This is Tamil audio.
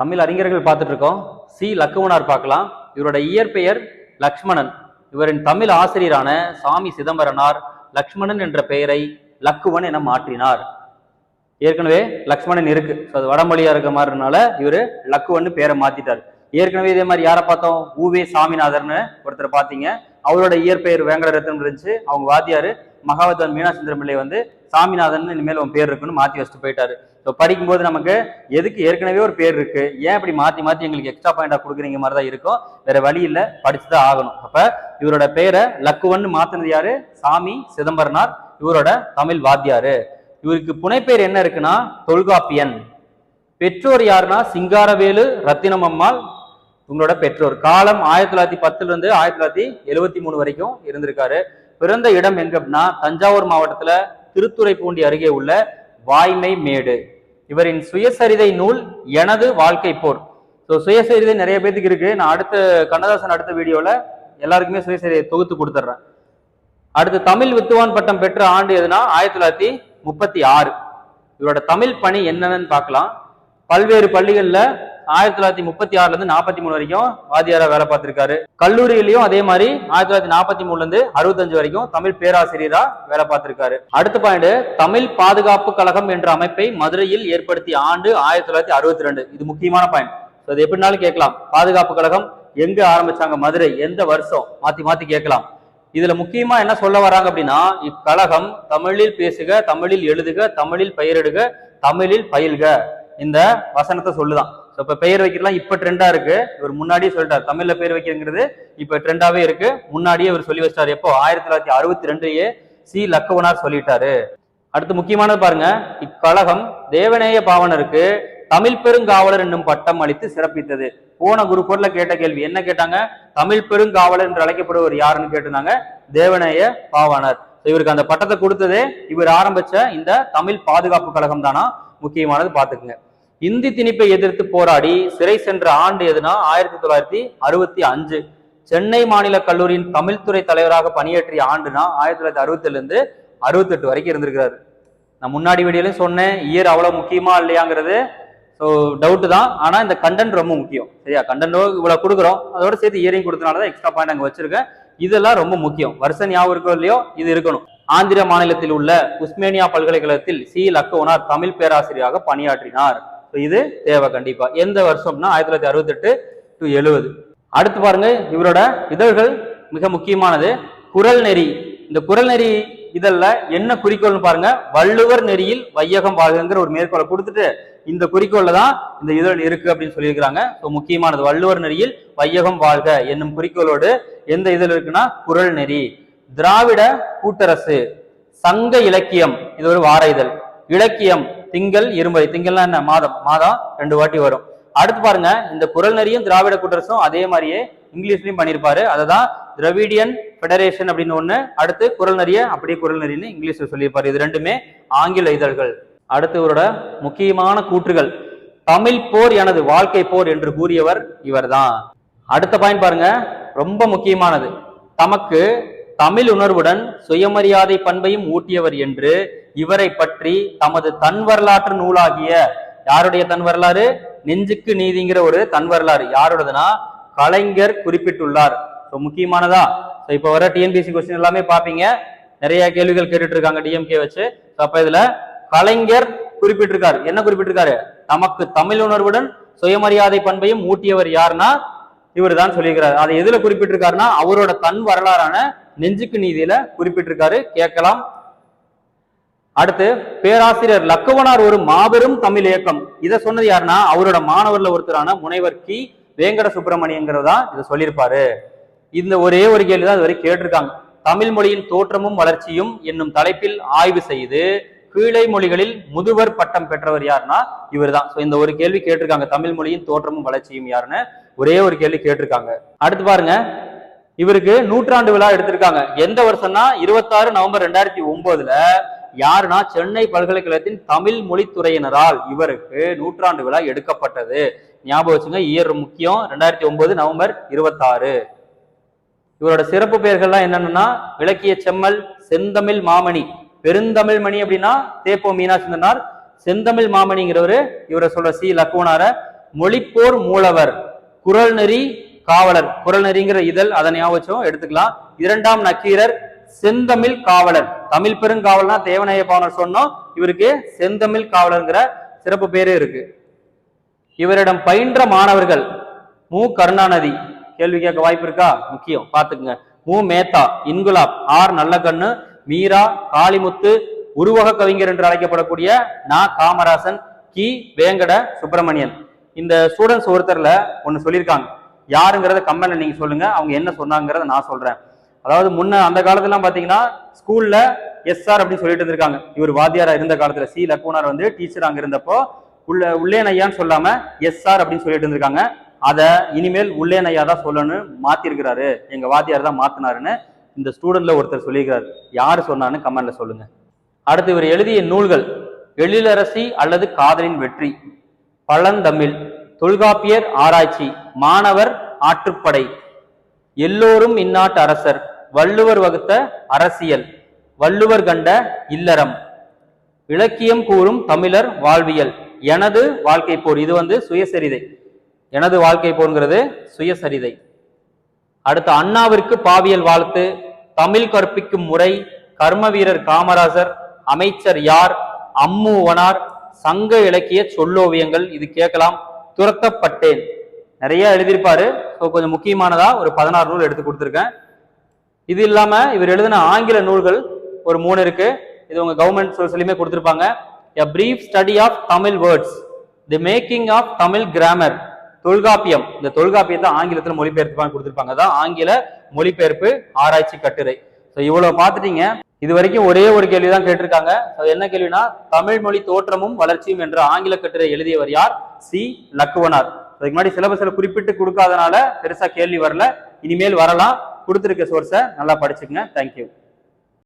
தமிழ் அறிஞர்கள் பார்த்துட்டு இருக்கோம் சி. லக்குவனார் பார்க்கலாம். இவரோட இயற்பெயர் லக்ஷ்மணன். இவரின் தமிழ் ஆசிரியரான சாமி சிதம்பரனார் லக்ஷ்மணன் என்ற பெயரை லக்குவன் என மாற்றினார். ஏற்கனவே லக்ஷ்மணன் இருக்கு. ஸோ அது வடமொழியா இருக்க மாதிரினால இவர் லக்குவன்னு பேரை மாத்திட்டார். ஏற்கனவே இதே மாதிரி யாரை பார்த்தோம்? ஊவே சாமிநாதர்னு ஒருத்தர் பார்த்தீங்க. அவரோட இயற்பெயர் வேங்கடரத்னம் இருந்துச்சு. அவங்க வாத்தியாரு மகாவதன் மீனாசுந்தரம் பிள்ளை வந்து சாமிநாதன் இனிமேல் உன் பேர் இருக்குன்னு மாத்தி வச்சுட்டு போயிட்டாரு. ஸோ படிக்கும்போது நமக்கு எதுக்கு ஏற்கனவே ஒரு பேர் இருக்கு? ஏன் இப்படி மாத்தி மாத்தி எங்களுக்கு எக்ஸ்ட்ரா பாயிண்டா கொடுக்குறீங்க மாதிரி தான் இருக்கும் வேற வழி இல்ல படிச்சுதான் ஆகணும். அப்ப இவரோட பேரை லக்குவன்னு மாத்தினது யாரு? சாமி சிதம்பரனார் இவரோட தமிழ் வாத்தியாரு. இவருக்கு புனைப்பேர் என்ன இருக்குன்னா தொல்காப்பியன். பெற்றோர் யாருன்னா சிங்காரவேலு ரத்தினம் அம்மாள் உங்களோட பெற்றோர். காலம் ஆயிரத்தி தொள்ளாயிரத்தி பத்துல இருந்து ஆயிரத்தி தொள்ளாயிரத்தி எழுவத்தி மூணு வரைக்கும் இருந்திருக்காரு. பிறந்த இடம் எங்க அப்படின்னா தஞ்சாவூர் மாவட்டத்துல திருத்துறைப்பூண்டி அருகே உள்ள வாய்மை மேடு. இவரின் சுயசரிதை நூல் எனது வாழ்க்கை போர். ஸோ சுயசரிதை நிறைய பேத்துக்கு இருக்கு. நான் அடுத்த கண்ணதாசன் அடுத்த வீடியோல எல்லாருக்குமே சுயசரிதை தொகுத்து கொடுத்துட்றேன். அடுத்து தமிழ் வித்துவான் பட்டம் பெற்ற ஆண்டு எதுனா? ஆயிரத்தி தொள்ளாயிரத்தி முப்பத்தி ஆறு. இவரோட தமிழ் பணி என்னன்னு பார்க்கலாம். பல்வேறு பள்ளிகளில் ஆயிரத்தி தொள்ளாயிரத்தி முப்பத்தி ஆறுல இருந்து நாற்பத்தி மூணு வரைக்கும் வாத்தியாரா வேலை பார்த்திருக்காரு. கல்லூரியிலையும் அதே மாதிரி ஆயிரத்தி தொள்ளாயிரத்தி நாற்பத்தி மூணுல இருந்து அறுபத்தஞ்சு வரைக்கும் தமிழ் பேராசிரியரா வேலை பார்த்திருக்காரு. அடுத்த பாயிண்ட் தமிழ் பாதுகாப்பு கழகம் என்ற அமைப்பை மதுரையில் ஏற்படுத்திய ஆண்டு ஆயிரத்தி தொள்ளாயிரத்தி அறுபத்தி ரெண்டு. இது முக்கியமான பாயிண்ட் அது எப்படினாலும் கேட்கலாம். பாதுகாப்பு கழகம் எங்க ஆரம்பிச்சாங்க? மதுரை. எந்த வருஷம்? மாத்தி மாத்தி கேட்கலாம். இதுல முக்கியமா என்ன சொல்ல வராங்க அப்படின்னா இக்கழகம் தமிழில் பேசுக தமிழில் எழுதுக தமிழில் பெயரிடுக தமிழில் பயில்க. இந்த வசனத்தை சொல்லுதான். ஸோ இப்போ பெயர் வைக்கிறதுலாம் இப்போ ட்ரெண்டாக இருக்கு. இவர் முன்னாடியே சொல்லிட்டார். தமிழில் பெயர் வைக்கிறங்கிறது இப்போ ட்ரெண்டாவே இருக்கு. முன்னாடியே இவர் சொல்லி வச்சிட்டார். எப்போ? ஆயிரத்தி தொள்ளாயிரத்தி அறுபத்தி ரெண்டுலேயே சி லக்கவனார் சொல்லிட்டாரு. அடுத்து முக்கியமானது பாருங்க. இக்கழகம் தேவநேய பாவனருக்கு தமிழ் பெருங்காவலர் என்னும் பட்டம் அளித்து சிறப்பித்தது. போன பொருளை கேட்ட கேள்வி. என்ன கேட்டாங்க? தமிழ் பெருங்காவலர் என்று அழைக்கப்படுவர் யாருன்னு கேட்டிருந்தாங்க? தேவநேய பாவாணர் இவருக்கு அந்த பட்டத்தை கொடுத்ததே இவர் ஆரம்பிச்ச இந்த தமிழ் பாதுகாப்பு கழகம் தானா முக்கியமானது பாத்துக்குங்க இந்தி திணிப்பை எதிர்த்து போராடி சிறை சென்ற ஆண்டு எதுனா? ஆயிரத்தி தொள்ளாயிரத்தி அறுபத்தி அஞ்சு. சென்னை மாநில கல்லூரியின் தமிழ்துறை தலைவராக பணியாற்றிய ஆண்டுனா ஆயிரத்தி தொள்ளாயிரத்தி அறுபத்துல இருந்து அறுபத்தெட்டு வரைக்கும் இருந்திருக்கிறாரு. நான் முன்னாடி வீடியோலையும் சொன்னேன் இயர் அவ்வளவு முக்கியமா இல்லையாங்கிறது. ஸோ டவுட்டு தான். ஆனால் இந்த கண்டென்ட் ரொம்ப முக்கியம். சரியா? கண்டென்ட் இவ்வளோ கொடுக்குறோம். அதோட சேர்த்து இயரிங் கொடுத்தனால தான் எக்ஸ்ட்ரா பாயிண்ட் அங்கே வச்சிருக்கேன். இதெல்லாம் ரொம்ப முக்கியம். வருஷம் ஞாபகம் இருக்கோ இல்லையோ இது இருக்கணும். ஆந்திர மாநிலத்தில் உள்ள உஸ்மேனியா பல்கலைக்கழகத்தில் சி. லக்கோனார் தமிழ் பேராசிரியராக பணியாற்றினார். இது தேவை கண்டிப்பா. எந்த வருஷம்னா ஆயிரத்தி தொள்ளாயிரத்தி அறுபத்தெட்டு டு எழுபது. அடுத்து பாருங்க இவரோட இதழ்கள் மிக முக்கியமானது. குரல் நெறி. இந்த குரல் நெறி இதழில் என்ன குறிக்கோள்னு பாருங்க வள்ளுவர் நெறியில் வையகம் வாழ்கிற ஒரு மேற்கோளை கொடுத்துட்டு இந்த குறிக்கோள்ல தான் இந்த இதழ் இருக்கு அப்படின்னு சொல்லியிருக்கிறாங்க. ஸோ முக்கியமானது வள்ளுவர் நெறியில் வையகம் வாழ்க என்னும் குறிக்கோளோடு எந்த இதழ் இருக்குன்னா குரல் நெறி. திராவிட கூட்டரசு சங்க இலக்கியம் இது ஒரு வார இதழ். இலக்கியம் திங்கள் இருமுறை திங்கள்னா என்ன? மாதம். மாதம் ரெண்டு வாட்டி வரும். அடுத்து பாருங்க இந்த குரல் நெறியும் திராவிட கூட்டரசும் அதே மாதிரியே இங்கிலீஷ்லயும் பண்ணியிருப்பாரு. அததான் திராவிடியன் ஃபெடரேஷன் அப்படின்னு ஒண்ணு. அடுத்து குரல் நெறிய அப்படியே குரல் நெறின்னு இங்கிலீஷ்ல சொல்லியிருப்பாரு. இது ரெண்டுமே ஆங்கில இதழ்கள். அடுத்து இவரோட முக்கியமான கூற்றுகள். தமிழ் போர் எனது வாழ்க்கை போர் என்று கூறியவர் இவர்தான். அடுத்த பாயிண்ட் பாருங்க ரொம்ப முக்கியமானது. தமக்கு தமிழ் உணர்வுடன் சுயமரியாதை பண்பையும் ஊட்டியவர் என்று இவரை பற்றி தமது தன் வரலாற்று நூலாகிய யாருடைய தன் வரலாறு? நெஞ்சுக்கு நீதிங்கிற ஒரு தன் வரலாறு. யாரோடதுன்னா கலைஞர் குறிப்பிட்டுள்ளார். ஸோ முக்கியமானதா? ஸோ இப்போ வர டிஎன்பிசி கொஸ்டின் எல்லாமே பார்ப்பீங்க நிறைய கேள்விகள் கேட்டுட்டு இருக்காங்க டிஎம்கே வச்சு. ஸோ அப்போ இதில் கலைஞர் குறிப்பிட்டிருக்காரு. என்ன குறிப்பிட்டிருக்காரு? நமக்கு தமிழ் உணர்வுடன் சுயமரியாதை பண்பையும் ஊட்டியவர் யாருன்னா இவர் தான் சொல்லியிருக்கிறார். அதை எதுல குறிப்பிட்டிருக்காருன்னா அவரோட தன் வரலாறான நெஞ்சுக்கு நீதியில குறிப்பிட்டிருக்காரு. கேட்கலாம். அடுத்து பேராசிரியர் லக்குவனார் ஒரு மாபெரும் தமிழ் இயக்கம். இதை சொன்னது யாருன்னா அவரோட மாணவர்ல ஒருத்தரான முனைவர் கி. வேங்கட சுப்பிரமணியங்கிறதா இதை சொல்லியிருப்பாரு. இந்த ஒரே ஒரு கேள்வி தான் இதுவரை கேட்டிருக்காங்க. தமிழ் மொழியின் தோற்றமும் வளர்ச்சியும் என்னும் தலைப்பில் ஆய்வு செய்து கீழை மொழிகளில் முதுவர் பட்டம் பெற்றவர் யாருன்னா இவர்தான். ஸோ இந்த ஒரு கேள்வி கேட்டிருக்காங்க. தமிழ் மொழியின் தோற்றமும் வளர்ச்சியும் யாருன்னு ஒரே ஒரு கேள்வி கேட்டிருக்காங்க. அடுத்து பாருங்க. இவருக்கு நூற்றாண்டு விழா எடுத்திருக்காங்க. எந்த வருஷம்னா இருபத்தாறு நவம்பர் ரெண்டாயிரத்தி ஒன்பதுல யாருன்னா சென்னை பல்கலைக்கழகத்தின் தமிழ் மொழித்துறையினரால் இவருக்கு நூற்றாண்டு விழா எடுக்கப்பட்டது. ஞாபகம் வச்சுங்க இயர் முக்கியம் ரெண்டாயிரத்தி ஒன்பது நவம்பர் இருபத்தாறு. இவரோட சிறப்பு பெயர்கள்லாம் என்னென்னா விளக்கிய செம்மல் செந்தமிழ் மாமணி. பெருந்தமிழ் மணி அப்படின்னா தேப்போ மீனாட்சி செந்தமிழ் மாமணிங்கிறவரு இவரை சொல்ற சி. லக்குவனார மொழிப்போர் மூலவர் குரல் நெறி காவலர். குரல் நெறிங்கிற இதழ் அதை ஞாபகம் எடுத்துக்கலாம். இரண்டாம் நக்கீரர் செந்தமிழ் காவலர். தமிழ் பெருங்காவல்னா தேவநாய பாவனர் சொன்னோம். இவருக்கு செந்தமிழ் காவலர்ங்கிற சிறப்பு பேரே இருக்கு. இவரிடம் பயின்ற மாணவர்கள் மு. கருணாநிதி. கேள்வி கேட்க வாய்ப்பு இருக்கா? முக்கியம். பாத்துக்குங்க மு. மேத்தா இன்குலாப் ஆர். நல்லகண்ணு மீரா காளிமுத்து உருவக கவிஞர் என்று அழைக்கப்படக்கூடிய நா. காமராசன் கி. வேங்கட சுப்பிரமணியன். இந்த ஸ்டூடெண்ட்ஸ் ஒருத்தர்ல ஒன்னு சொல்லியிருக்காங்க. யாருங்கிறத கமெண்ட்ல நீங்க சொல்லுங்க. அவங்க என்ன சொன்னாங்கிறத நான் சொல்றேன். அதாவது முன்ன அந்த காலத்துலாம் பாத்தீங்கன்னா ஸ்கூல்ல எஸ்ஆர் அப்படின்னு சொல்லிட்டு இருந்திருக்காங்க. இவர் வாத்தியாரா இருந்த காலத்துல சி லக்குனார் வந்து டீச்சர் அங்க இருந்தப்போ உள்ள உள்ளேன் ஐயான்னு சொல்லாம எஸ்ஆர் அப்படின்னு சொல்லிட்டு இருந்திருக்காங்க. அதை இனிமேல் உள்ளே ஐயா தான் சொல்லணும்னு மாத்திருக்கிறாரு. எங்க வாத்தியார் தான் மாத்தினாருன்னு இந்த ஸ்டூடெண்ட்ல ஒருத்தர் சொல்லியிருக்கிறாரு. யாரு சொன்னான்னு கமெண்ட்ல சொல்லுங்க. அடுத்து இவர் எழுதிய நூல்கள் எழிலரசி அல்லது காதலின் வெற்றி பழந்தமிழ் தொல்காப்பியர் ஆராய்ச்சி மாணவர் ஆற்றுப்படை எல்லோரும் இந்நாட்டு அரசர் வள்ளுவர் வகுத்த அரசியல் வள்ளுவர் கண்ட இல்லறம். இலக்கியம் கூறும் தமிழர் வாழ்வியல். எனது வாழ்க்கை போர் இது வந்து சுயசரிதை. எனது வாழ்க்கை போர்ங்கிறது சுயசரிதை. அடுத்து அண்ணாவிற்கு பாவியல் வாழ்த்து. தமிழ் கற்பிக்கும் முறை கர்ம வீரர் காமராசர் அமைச்சர் யார் அம்முவனார் சங்க இலக்கிய சொல்லோவியங்கள் இது கேட்கலாம். துரத்தப்பட்டேன். நிறைய எழுதியிருப்பாரு. ஸோ கொஞ்சம் முக்கியமானதா ஒரு பதினாறு நூல் எடுத்து கொடுத்துருக்கேன். இது இல்லாம இவர் எழுதின ஆங்கில நூல்கள் ஒரு மூணு இருக்கு. இது உங்க கவர்மெண்ட் சோர்ஸ்லயுமே கொடுத்துருப்பாங்க. A brief study of Tamil words the making of Tamil grammar Tolkappiyam. இந்த தொல்காப்பியத்தை ஆங்கிலத்தில் மொழிபெயர்த்து கொடுத்துருப்பாங்க. தான் ஆங்கில மொழிபெயர்ப்பு ஆராய்ச்சி கட்டுரை. ஸோ இவ்வளவு பார்த்துட்டீங்க. இது வரைக்கும் ஒரே ஒரு கேள்வி தான் கேட்டிருக்காங்க அது என்ன கேள்வினா தமிழ் மொழி தோற்றமும் வளர்ச்சியும் என்ற ஆங்கில கட்டுரை எழுதியவர் யார்? சி. லக்குவனார் அதுக்கு முன்னாடி சிலபஸ்ல குறிப்பிட்டு கொடுக்காதனால பெருசா கேள்வி வரல. இனிமேல் வரலாம். கொடுத்துருக்க சோர்ஸை நல்லா படிச்சுக்கங்க. தேங்க்யூ